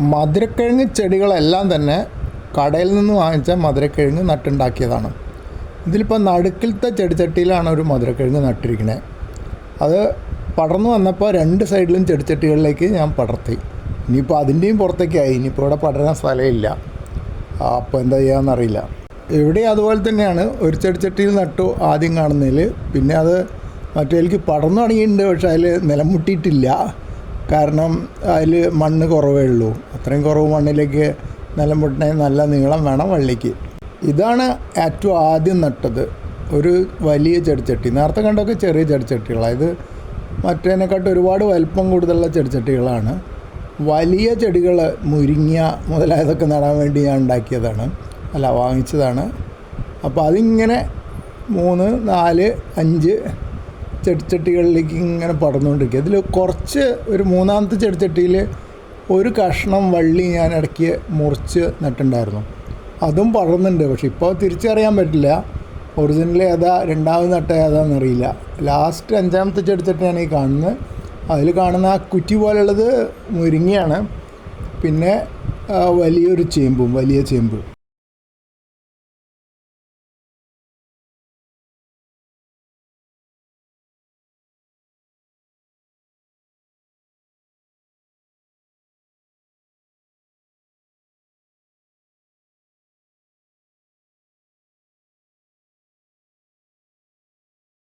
മധുരക്കിഴങ്ങ് ചെടികളെല്ലാം തന്നെ കടയിൽ നിന്ന് വാങ്ങിച്ച മധുരക്കിഴങ്ങ് നട്ടുണ്ടാക്കിയതാണ്. ഇതിലിപ്പോൾ നടുക്കിലത്തെ ചെടിച്ചട്ടിയിലാണ് ഒരു മധുരക്കിഴങ്ങ് നട്ടിരിക്കുന്നത് അത് പടർന്നു വന്നപ്പോൾ രണ്ട് സൈഡിലും ചെടിച്ചട്ടികളിലേക്ക് ഞാൻ പടർത്തി. ഇനിയിപ്പോൾ അതിന്റെയും പുറത്തേക്കായി. ഇനിയിപ്പോൾ ഇവിടെ പടരാൻ സ്ഥലമില്ല. അപ്പോൾ എന്താ ചെയ്യാമെന്നറിയില്ല ഇവിടെ അതുപോലെ തന്നെയാണ്. ഒരു ചെടിച്ചട്ടിയിൽ നട്ടു ആദ്യം കാണുന്നതിൽ പിന്നെ അത് മറ്റേലേക്ക് പടർന്നു തുടങ്ങിയിട്ടുണ്ട്. പക്ഷേ അതിൽ നിലം മുട്ടിയിട്ടില്ല. കാരണം അതിൽ മണ്ണ് കുറവേ ഉള്ളൂ. അത്രയും കുറവ് മണ്ണിലേക്ക് നിലം പൊട്ടണേ നല്ല നീളം വേണം വള്ളിക്ക്. ഇതാണ് ഏറ്റവും ആദ്യം നട്ടത്. ഒരു വലിയ ചെടിച്ചട്ടി. നേരത്തെ കണ്ടൊക്കെ ചെറിയ ചെടിച്ചട്ടികളാണ്. ഇത് മറ്റേതിനെക്കാട്ട് ഒരുപാട് വലിപ്പം കൂടുതലുള്ള ചെടിച്ചട്ടികളാണ്. വലിയ ചെടികൾ മുരിങ്ങ മുതലായതൊക്കെ നടാൻ വേണ്ടി ഞാൻ ഉണ്ടാക്കിയതാണ്. അല്ല വാങ്ങിച്ചതാണ്. അപ്പോൾ അതിങ്ങനെ മൂന്ന് നാല് അഞ്ച് ചെടിച്ചട്ടികളിലേക്ക് ഇങ്ങനെ പടർന്നുകൊണ്ടിരിക്കുക. ഇതിൽ കുറച്ച് ഒരു മൂന്നാമത്തെ ചെടിച്ചട്ടിയിൽ ഒരു കഷ്ണം വള്ളി ഞാൻ ഇടയ്ക്ക് മുറിച്ച് നട്ടുണ്ടായിരുന്നു അതും പടർന്നുണ്ട് പക്ഷെ ഇപ്പോൾ തിരിച്ചറിയാൻ പറ്റില്ല. ഒറിജിനൽ ഏതാ രണ്ടാമത് നട്ട ഏതാണെന്നറിയില്ല ലാസ്റ്റ് അഞ്ചാമത്തെ ചെടിച്ചട്ടിയാണ് ഈ കാണുന്നത് അതിൽ കാണുന്ന ആ കുറ്റി പോലുള്ളത് മുരിങ്ങയാണ്. പിന്നെ വലിയൊരു ചേമ്പും വലിയ ചേമ്പ്.